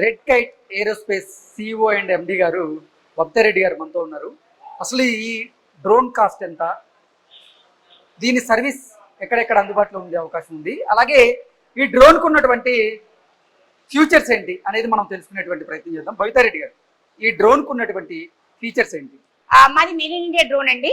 Red kite aerospace CEO and MD గారు భక్తారెడ్డి గారు మనతో ఉన్నారు. అసలు ఈ డ్రోన్ కాస్ట్ ఎంత? దీని సర్వీస్ ఎక్కడెక్కడ అందుబాటులో ఉండే అవకాశం ఉంది? అలాగే ఈ డ్రోన్కు ఉన్నటువంటి ఫ్యూచర్స్ ఏంటి అనేది మనం తెలుసుకునేటువంటి ప్రయత్నం చేద్దాం. భవితారెడ్డి గారు ఈ డ్రోన్కు ఉన్నటువంటి ఫీచర్స్ ఏంటి? మాది మేడ్ ఇన్ ఇండియా డ్రోన్ అండి.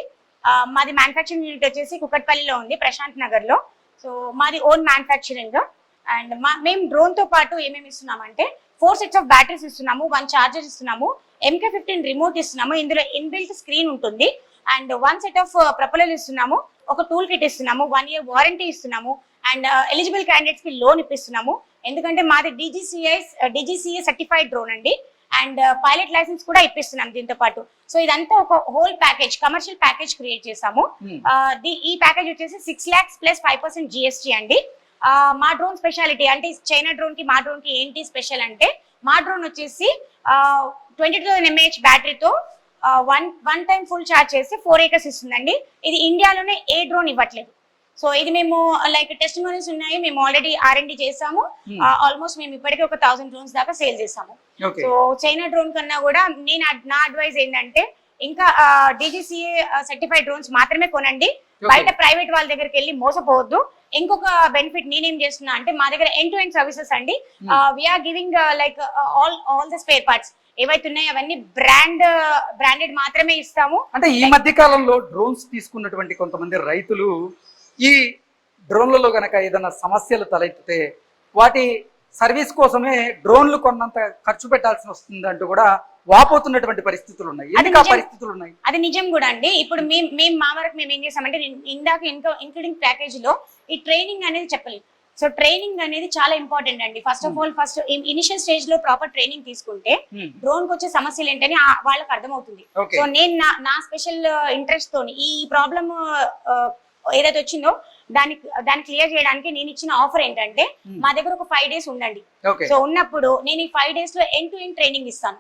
మాది మ్యానుఫ్యాక్చరింగ్ యూనిట్ వచ్చేసి కుకట్పల్లిలో ఉంది ప్రశాంత్ నగర్లో. సో మాది ఓన్ మ్యానుఫ్యాక్చరింగ్. అండ్ మా మేము డ్రోన్తో పాటు ఏమేమి ఇస్తున్నామంటే ఫోర్ సెట్స్ ఆఫ్ బ్యాటరీస్ ఇస్తున్నాము వన్ చార్జర్ ఇస్తున్నాము ఎంకే ఫిఫ్టీన్ రిమోట్ ఇస్తున్నాము ఇందులో ఇన్బిల్ట్ స్క్రీన్ ఉంటుంది. And one set of propeller ఇస్తున్నాము ఒక టూల్ కిట్ ఇస్తున్నాము వన్ ఇయర్ వారంటీ ఇస్తున్నాము అండ్ ఎలిజిబుల్ క్యాండిడేట్స్కి లోన్ ఇప్పిస్తున్నాము. ఎందుకంటే మాది డిజిసిఐ డిజిసిఏ సర్టిఫైడ్ డ్రోన్ అండి. అండ్ పైలట్ లైసెన్స్ కూడా ఇప్పిస్తున్నాం దీంతో పాటు. సో ఇదంతా ఒక whole package commercial package create చేసాము ఈ ప్యాకేజ్ వచ్చేసి six lakhs plus five percent GST అండి. మా డ్రోన్ స్పెషాలిటీ అంటే చైనా డ్రోన్కి మా డ్రోన్కి ఏంటి స్పెషల్ అంటే మా డ్రోన్ వచ్చేసి twenty two thousand mAh బ్యాటరీతో one one time full charge చేసి ఫోర్ ఏకర్స్ ఇస్తుందండి. ఇది ఇండియాలోనే ఏ డ్రోన్ ఇవ్వట్లేదు. సో ఇది మేము లైక్ టెస్ట్ ఉన్నాయి. మేము ఆల్రెడీ ఆర్ఎండి చేసాము. Hmm. ఆల్మోస్ట్ మేము ఇప్పటికే ఒక థౌసండ్ డ్రోన్స్ దాకా సేల్ చేసాము. సో చైనా డ్రోన్ కన్నా కూడా నేను నా అడ్వైస్ ఏంటంటే ఇంకా డిజిసిఏ సర్టిఫైడ్ డ్రోన్స్ మాత్రమే కొనండి. బయట ప్రైవేట్ వాళ్ళ దగ్గరికి వెళ్ళి మోసపోవద్దు. ఇంకొక బెనిఫిట్ నేనేం చేస్తున్నా అంటే మా దగ్గర ఎండ్ టు ఎండ్ సర్వీసెస్ అండి. We're giving like all all the spare parts ఏవైతే ఉన్నాయో అవన్నీ బ్రాండ్ బ్రాండెడ్ మాత్రమే ఇస్తాము. అంటే ఈ మధ్య కాలంలో డ్రోన్స్ తీసుకున్నటువంటి కొంతమంది రైతులు ఈ డ్రోన్లలో గనక ఏదైనా సమస్యలు తలెత్తితే వాటి సర్వీస్ కోసమే డ్రోన్లు కొన్నంత ఖర్చు పెట్టాల్సి వస్తుంది అంటూ కూడా వాపోతున్నటువంటి పరిస్థితులు ఉన్నాయి. ఎందుకు. పరిస్థితులు ఉన్నాయి? అది నిజం కూడా అండి. ఇప్పుడు మేము మేము మా వరకు మేము ఏం చేసామంటే ఇందాక ఇంకా ఇంక్లూడింగ్ ప్యాకేజ్లో ఈ ట్రైనింగ్ అనేది చెప్పలేదు. సో ట్రైనింగ్ అనేది చాలా ఇంపార్టెంట్ అండి. First of all first initial స్టేజ్లో ప్రాపర్ ట్రైనింగ్ తీసుకుంటే Hmm. డ్రోన్కి వచ్చే సమస్యలు ఏంటని వాళ్ళకి అర్థమవుతుంది. సో నేను నా నా స్పెషల్ ఇంట్రెస్ట్ తోని ఈ ప్రాబ్లమ్ ఏదైతే వచ్చిందో దానికి దాన్ని క్లియర్ చేయడానికి నేను ఇచ్చిన ఆఫర్ ఏంటంటే Hmm. మా దగ్గర ఒక ఫైవ్ డేస్ ఉండండి. సో ఉన్నప్పుడు నేను ఈ ఫైవ్ డేస్లో ఎండ్ టు ఎండ్ ట్రైనింగ్ ఇస్తాను.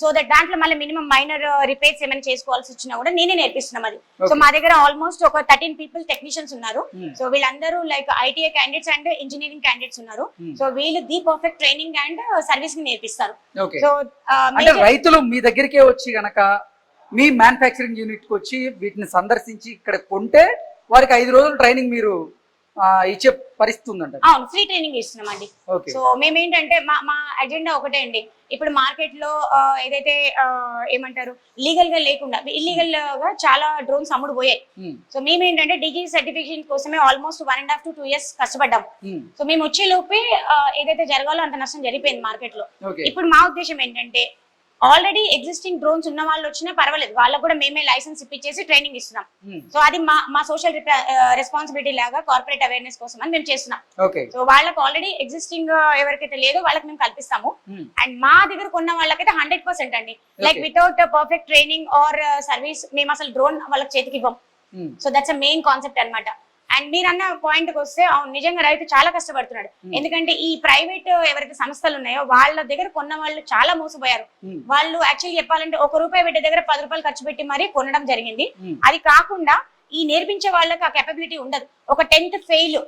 సో దట్ దాంట్లో మళ్ళీ మినిమం మైనర్ రిపేర్స్ ఏమైనా చేసుకోవాల్సి వచ్చినా కూడా నేనే నేర్పిస్తున్నాం అది సో. మా దగ్గర ఆల్మోస్ట్ ఒక థర్టీన్ పీపుల్ టెక్నీషియన్స్ ఉన్నారు. Hmm. సో వీళ్ళందరూ like ITI candidates and engineering candidates ఉన్నారు. Hmm. సో వీళ్ళు the perfect training and service నేర్పిస్తారు. సో అంటే రైతులు మీ దగ్గరికే వచ్చి గనక మీ మ్యానుఫ్యాక్చరింగ్ యూనిట్కి వచ్చి వీటిని సందర్శించి ఇక్కడ కొంటే వారికి ఐదు రోజులు ట్రైనింగ్ మీరు ఇచ్చే పరిస్థితి ఉందంట అవును ఫ్రీ ట్రైనింగ్ ఇస్తున్నాం అండి ఓకే సో మేమేంటంటే మా మా అజెండా ఒకటే అండి. ఇప్పుడు మార్కెట్లో ఏదైతే ఏమంటారు లీగల్గా లేకుండా ఇల్లీగల్గా చాలా డ్రోన్స్ అమ్ముడు పోయాయి. సో మేమేంటంటే డిజీ సర్టిఫికేషన్ కోసమే almost one and half to two years కష్టపడ్డాం. సో మేము వచ్చే లోపే ఏదైతే జరగాలో అంత నష్టం జరిగిపోయింది మార్కెట్లో ఇప్పుడు మా ఉద్దేశం ఏంటంటే ఆల్రెడీ ఎగ్జిస్టింగ్ డ్రోన్స్ ఉన్న వాళ్ళు వచ్చినా పర్వాలేదు. వాళ్ళకు కూడా మేమే లైసెన్స్ ఇప్పించేసి ట్రైనింగ్ ఇస్తున్నాం. సో అది మా మా సోషల్ రెస్పాన్సిబిలిటీ లాగా కార్పొరేట్ అవేర్నెస్ కోసం అని మేము చేస్తున్నాం. సో వాళ్ళకి ఆల్రెడీ ఎగ్జిస్టింగ్ ఎవరికైతే లేదో వాళ్ళకి మేము కల్పిస్తాము. అండ్ మా దగ్గర కొన్న వాళ్ళకైతే హండ్రెడ్ పర్సెంట్ అండి. Like. Without perfect training or service మేము అసలు డ్రోన్ వాళ్ళకి చేతికి ఇవ్వం. So that's a main concept అన్నమాట. అండ్ మీరు అన్న పాయింట్కి వస్తే అవును నిజంగా రైతు చాలా కష్టపడుతున్నాడు. ఎందుకంటే ఈ ప్రైవేట్ ఎవరైతే సంస్థలు ఉన్నాయో వాళ్ళ దగ్గర కొన్న వాళ్ళు చాలా మోసపోయారు. వాళ్ళు యాక్చువల్లీ చెప్పాలంటే ఒక రూపాయి బిడ్డ దగ్గర పది రూపాయలు ఖర్చు పెట్టి మరీ కొనడం జరిగింది. అది కాకుండా ఈ నేర్పించే వాళ్ళకి ఆ కెపబిలిటీ ఉండదు. ఒక టెన్త్ ఫెయిల్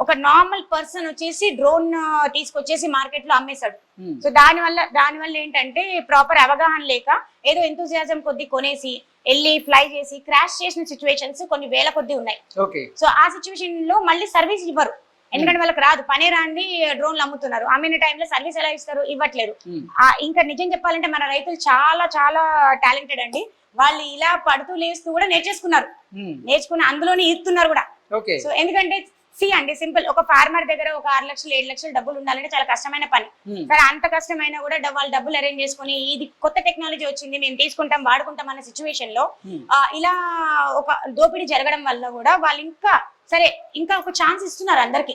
ఒక నార్మల్ పర్సన్ వచ్చేసి డ్రోన్ తీసుకొచ్చేసి మార్కెట్లో అమ్మేశాడు. సో దాని వల్ల దాని వల్ల ఏంటంటే ప్రాపర్ అవగాహన లేక ఏదో ఎంతూజియాజం కొద్ది కొనేసి వెళ్ళి ఫ్లై చేసి క్రాష్ చేసిన సిచ్యువేషన్స్ కొన్ని వేల కొద్ది ఉన్నాయి. సో ఆ సిచ్యువేషన్లో మళ్ళీ సర్వీస్ ఇవ్వరు. ఎందుకంటే వాళ్ళకి రాదు. పనే రాంది డ్రోన్లు అమ్ముతున్నారు. అమ్మిన టైంలో సర్వీస్ ఎలా ఇస్తారు? ఆ, ఇంకా నిజం చెప్పాలంటే మన రైతులు చాలా చాలా టాలెంటెడ్ అండి. వాళ్ళు ఇలా పడుతూ లేస్తూ కూడా నేర్చేసుకున్నారు. నేర్చుకుని అందులోనే ఇస్తున్నారు కూడా. ఓకే సో ఎందుకంటే సి అండి సింపుల్. ఒక ఫార్మర్ దగ్గర ఒక ఆరు లక్షలు ఏడు లక్షలు డబ్బులు ఉండాలంటే చాలా కష్టమైన పని. ఉమ్, సరే అంత కష్టమైనా కూడా వాళ్ళు డబ్బులు అరేంజ్ చేసుకుని ఇది కొత్త టెక్నాలజీ వచ్చింది మేము తీసుకుంటాం వాడుకుంటాం అన్న సిచ్యువేషన్లో ఆ, ఇలా ఒక దోపిడీ జరగడం వల్ల కూడా వాళ్ళు ఇంకా సరే ఇంకా ఒక ఛాన్స్ ఇస్తున్నారు అందరికి.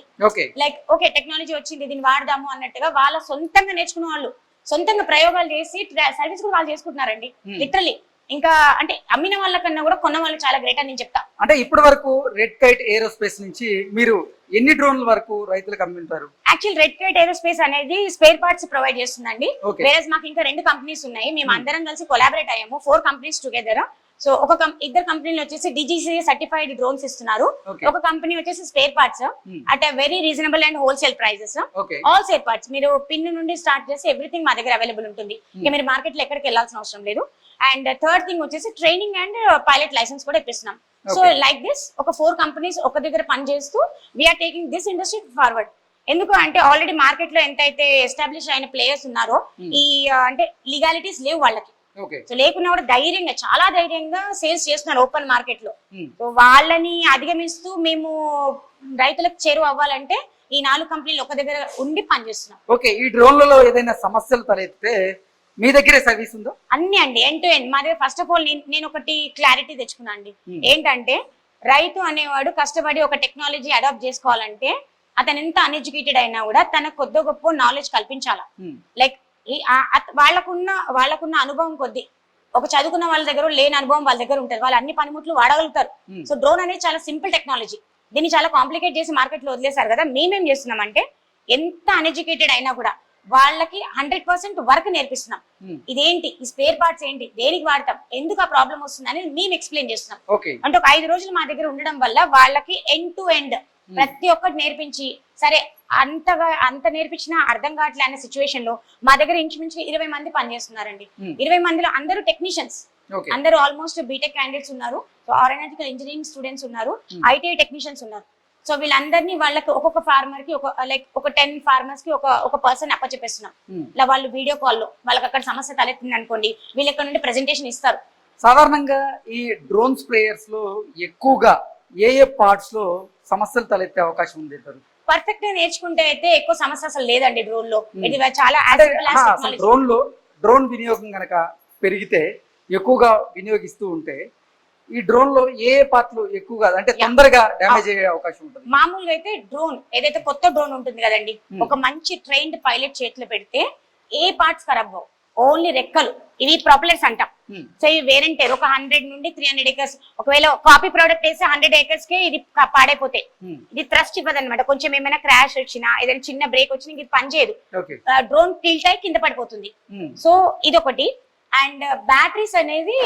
లైక్ ఓకే టెక్నాలజీ వచ్చింది దీన్ని వాడదాము అన్నట్టుగా వాళ్ళ సొంతంగా నేర్చుకున్న వాళ్ళు సొంతంగా ప్రయోగాలు చేసి సర్వీస్ కూడా వాళ్ళు చేసుకుంటున్నారండి. Hmm. లిటరలీ ఇంకా అంటే అమ్మిన వాళ్ళకన్నా కూడా కొన్న వాళ్ళు చాలా గ్రేట్ అని నేను చెప్తా. అంటే ఇప్పటి వరకు రెడ్ కైట్ ఏరోస్పేస్ నుంచి మీరు ఎన్ని డ్రోన్ల వరకు రైతులకు అమ్మింటారు? యాక్చువల్ రెడ్ కైట్ ఏరోస్పేస్ అనేది స్పేర్ పార్ట్స్ ప్రొవైడ్ చేస్తుందండి. వేరే మాకు ఇంకా రెండు కంపెనీస్ ఉన్నాయి. మేము అందరం కలిసి కొలాబరేట్ అయ్యాము. ఫోర్ కంపెనీస్ టుగెదర్ సో ఒక ఇద్దరు కంపెనీలు వచ్చేసి డిజిసి సర్టిఫైడ్ డ్రోన్స్ ఇస్తున్నారు. ఒక కంపెనీ వచ్చేసి spare parts Hmm. At very reasonable and wholesale prices all spare parts మీరు పిన్ నుండి స్టార్ట్ చేసి ఎవ్రీథింగ్ మా దగ్గర అవైలబుల్ ఉంటుంది. ఇక మీరు మార్కెట్లో ఎక్కడికి వెళ్ళాల్సిన అవసరం లేదు. అండ్ థర్డ్ థింగ్ వచ్చేసి ట్రైనింగ్ అండ్ పైలట్ లైసెన్స్ కూడా ఇప్పిస్తున్నాం సో. లైక్ దిస్ ఒక ఫోర్ కంపెనీస్ ఒక దగ్గర పనిచేస్తూ we are taking this industry forward ఎందుకు అంటే ఆల్రెడీ మార్కెట్లో ఎంతైతే ఎస్టాబ్లిష్ అయిన ప్లేయర్స్ ఉన్నారో Hmm. ఈ ఆ, అంటే లీగాలిటీస్ లేవు వాళ్ళకి సో లేకున్నా కూడా ధైర్యంగా చాలా ధైర్యంగా సేల్స్ చేస్తున్నారు ఓపెన్ మార్కెట్లో. సో వాళ్ళని అధిగమిస్తూ మేము రైతులకు చేరువ అవ్వాలంటే ఈ నాలుగు కంపెనీలు ఒక దగ్గర ఉండి పనిచేస్తున్నాం ఓకే ఈ డ్రోన్లలో ఏదైనా సమస్యలు తలెత్తితే మీ దగ్గరే సర్వీస్ ఉందా? అన్ని అండి ఎండ్ టు ఎండ్ మా దగ్గర ఫస్ట్ ఆఫ్ ఆల్ నేను ఒకటి క్లారిటీ తెచ్చుకున్నా అండి. Hmm. ఏంటంటే రైతు అనేవాడు కష్టపడి ఒక టెక్నాలజీ అడాప్ట్ చేసుకోవాలంటే అతను ఎంత అన్ఎడ్యుకేటెడ్ అయినా కూడా తన కొద్ది గొప్ప నాలెడ్జ్ కల్పించాల. లైక్ అత- వాళ్ళకున్న వాళ్ళకున్న అనుభవం కొద్ది ఒక చదువుకున్న వాళ్ళ దగ్గర లేని అనుభవం వాళ్ళ దగ్గర ఉంటుంది. వాళ్ళు అన్ని పనిముట్లు వాడగలుగుతారు. Hmm. సో డ్రోన్ అనేది చాలా సింపుల్ టెక్నాలజీ దీన్ని చాలా కాంప్లికేట్ చేసి మార్కెట్లో వదిలేశారు కదా మేమేం చేస్తున్నామంటే ఎంత అన్ఎడ్యుకేటెడ్ అయినా కూడా వాళ్ళకి హండ్రెడ్ పర్సెంట్ వర్క్ నేర్పిస్తున్నాం. ఉమ్. ఇదేంటి? ఈ స్పేర్ పార్ట్స్ ఏంటి? దేనికి వాడతాం? ఎందుకు ఆ ప్రాబ్లం వస్తుంది అనేది మేము ఎక్స్ప్లెయిన్ చేస్తున్నాం. అంటే ఒక ఐదు రోజులు మా దగ్గర ఉండడం వల్ల వాళ్ళకి ఎండ్ టు ఎండ్ ప్రతి ఒక్కటి నేర్పించి సరే అంతగా అంత నేర్పించినా అర్థం కావట్లే అనే సిచ్యువేషన్లో మా దగ్గర ఇంచుమించు ఇరవై మంది పనిచేస్తున్నారండి. Hmm. ఇరవై మందిలో అందరూ టెక్నీషియన్స్ అందరూ ఆల్మోస్ట్ బీటెక్ క్యాండిడేట్స్ ఉన్నారు. సో ఆరోనాటికల్ ఇంజనీరింగ్ స్టూడెంట్స్ ఉన్నారు. Hmm. ఐటీఐ టెక్నీషియన్స్ ఉన్నారు. సో వీళ్ళందరినీ వాళ్ళకి ఒక్కొక్క ఫార్మర్కి ఒక లైక్ ఒక టెన్ ఫార్మర్స్కి ఒక ఒక పర్సన్ అప్పచెప్పేస్తున్నాం ఉమ్. ఇలా వాళ్ళు వీడియో కాల్లో వాళ్ళకి అక్కడ సమస్య తలెత్తింది అనుకోండి వీళ్ళు ఇక్కడ నుండి ప్రెజెంటేషన్ ఇస్తారు సాధారణంగా ఈ డ్రోన్ స్ప్రేయర్స్లో ఎక్కువగా ఏ ఏ పార్ట్స్లో సమస్యలు తలెత్తే అవకాశం ఉంది? పర్ఫెక్ట్గా నేర్చుకుంటే అయితే ఎక్కువ సమస్య అసలు లేదండి డ్రోన్లో Hmm. ఇది చాలా. డ్రోన్లో డ్రోన్ వినియోగం గనక పెరిగితే ఎక్కువగా వినియోగిస్తూ ఉంటే ఈ డ్రోన్లో ఏ పార్ట్లు ఎక్కువగా అంటే. తొందరగా డ్యామేజ్ అయ్యే అవకాశం ఉంటుంది. మామూలుగా అయితే డ్రోన్ ఏదైతే కొత్త డ్రోన్ ఉంటుంది కదండి Hmm. ఒక మంచి ట్రైన్డ్ పైలట్ చేతిలో పెడితే ఏ పార్ట్స్ ఖరాబ్ అవ్వవు. ఓన్లీ రెక్కలు. ఇవి ప్రొపలర్స్ అంటాం. సో ఇవి వేరంటారు ఒక హండ్రెడ్ నుండి త్రీ హండ్రెడ్ ఏకర్స్ ఒకవేళ కాపీ ప్రోడక్ట్ వేస్తే హండ్రెడ్ ఏకర్స్కి ఇది పాడైపోతాయి. ఉమ్. ఇది థ్రస్ట్ ఇవ్వదు అనమాట కొంచెం ఏమైనా క్రాష్ వచ్చినా ఏదైనా చిన్న బ్రేక్ వచ్చినా ఇది పనిచేయదు డ్రోన్ టిల్ట్ అయి కింద పడిపోతుంది. సో ఇదొకటి. అండ్ బ్యాటరీస్ అనేది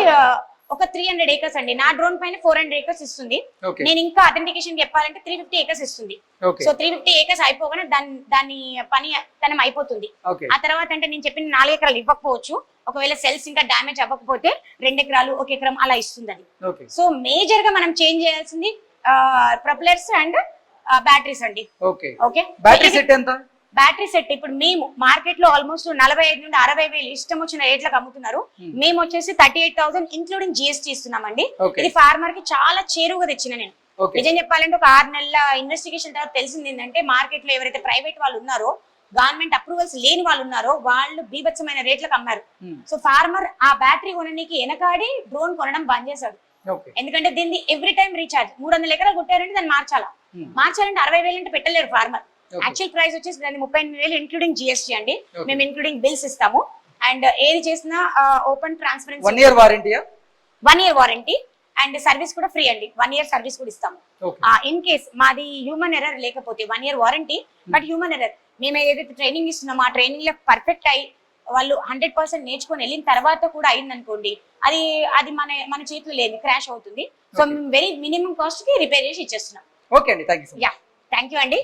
ఒక త్రీ హండ్రెడ్ ఏకర్స్ అండి. నా డ్రోన్ పైన ఫోర్ హండ్రెడ్ ఏకర్స్ ఇస్తుంది. నేను ఇంకా అథెంటికేషన్ చెప్పాలంటే త్రీ ఫిఫ్టీ ఏకర్స్ ఇస్తుంది. సో త్రీ ఫిఫ్టీ ఏకర్స్ అయిపోగానే దాని దాని పని తనం అయిపోతుంది. ఆ తర్వాత అంటే నేను చెప్పిన నాలుగు ఎకరాలు ఇవ్వకపోవచ్చు. ఒకవేళ సెల్స్ ఇంకా డ్యామేజ్ అవ్వకపోతే రెండు ఎకరాలు ఒక ఎకరం అలా ఇస్తుంది అది సో మేజర్గా మనం చేంజ్ చేయాల్సింది ప్రొపలర్స్ అండ్ బ్యాటరీస్ అండి. ఓకే ఓకే బ్యాటరీ సెట్ ఎంత? బ్యాటరీ సెట్ ఇప్పుడు మేము మార్కెట్లో ఆల్మోస్ట్ నలభై ఐదు నుండి అరవై వేలు ఇష్టం వచ్చిన రేట్లకు అమ్ముతున్నారు. Hmm. మేము వచ్చేసి thirty eight thousand including GST ఇస్తున్నామండి. ఇది ఫార్మర్కి చాలా చేరువుగా తెచ్చిన నేను. నిజం చెప్పాలంటే ఒక ఆరు నెలల ఇన్వెస్టిగేషన్ తర్వాత తెలిసింది ఏంటంటే మార్కెట్లో ఎవరైతే ప్రైవేట్ వాళ్ళు ఉన్నారో గవర్నమెంట్ అప్రూవల్స్ లేని వాళ్ళు ఉన్నారో వాళ్ళు బీభత్సమైన రేట్లకు అమ్మారు. సో ఫార్మర్ ఆ బ్యాటరీ కొనడానికి వెనకాడి డ్రోన్ కొనడం బంద్ చేశాడు. ఎందుకంటే దీన్ని ఎవ్రీ టైం రీఛార్జ్ మూడు వందల ఎకరాలు కొట్టారంటే దాన్ని మార్చాలా? ఉమ్. మార్చాలంటే అరవై వేలు అంటే పెట్టలేరు ఫార్మర్. యాక్చువల్ ప్రైస్ వచ్చేసి దాన్ని ముప్పై ఎనిమిది వేలు ఇంక్లూడింగ్ జిఎస్టీ అండి. మేము ఇంక్లూడింగ్ బిల్స్ ఇస్తాము. అండ్ ఏది చేసినా open one transparency year వారంటీయా one year warranty and service కూడా ఫ్రీ అండి. వన్ ఇయర్ సర్వీస్ కూడా ఇస్తాము. ఇన్ కేస్ మాది హ్యూమన్ ఎర్రర్ లేకపోతే one year warranty but human error మేము ఏదైతే ట్రైనింగ్ ఇస్తున్నామో ఆ ట్రైనింగ్లో పర్ఫెక్ట్ అయ్యి వాళ్ళు హండ్రెడ్ పర్సెంట్ నేర్చుకొని వెళ్ళిన తర్వాత కూడా అయింది అనుకోండి అది అది మన మన చేతిలో లేదు క్రాష్ అవుతుంది. సో. మేము వెరీ మినిమం కాస్ట్కి రిపేర్ చేసి ఇచ్చేస్తున్నాం. ఓకే అండి. థ్యాంక్ యూ అండి.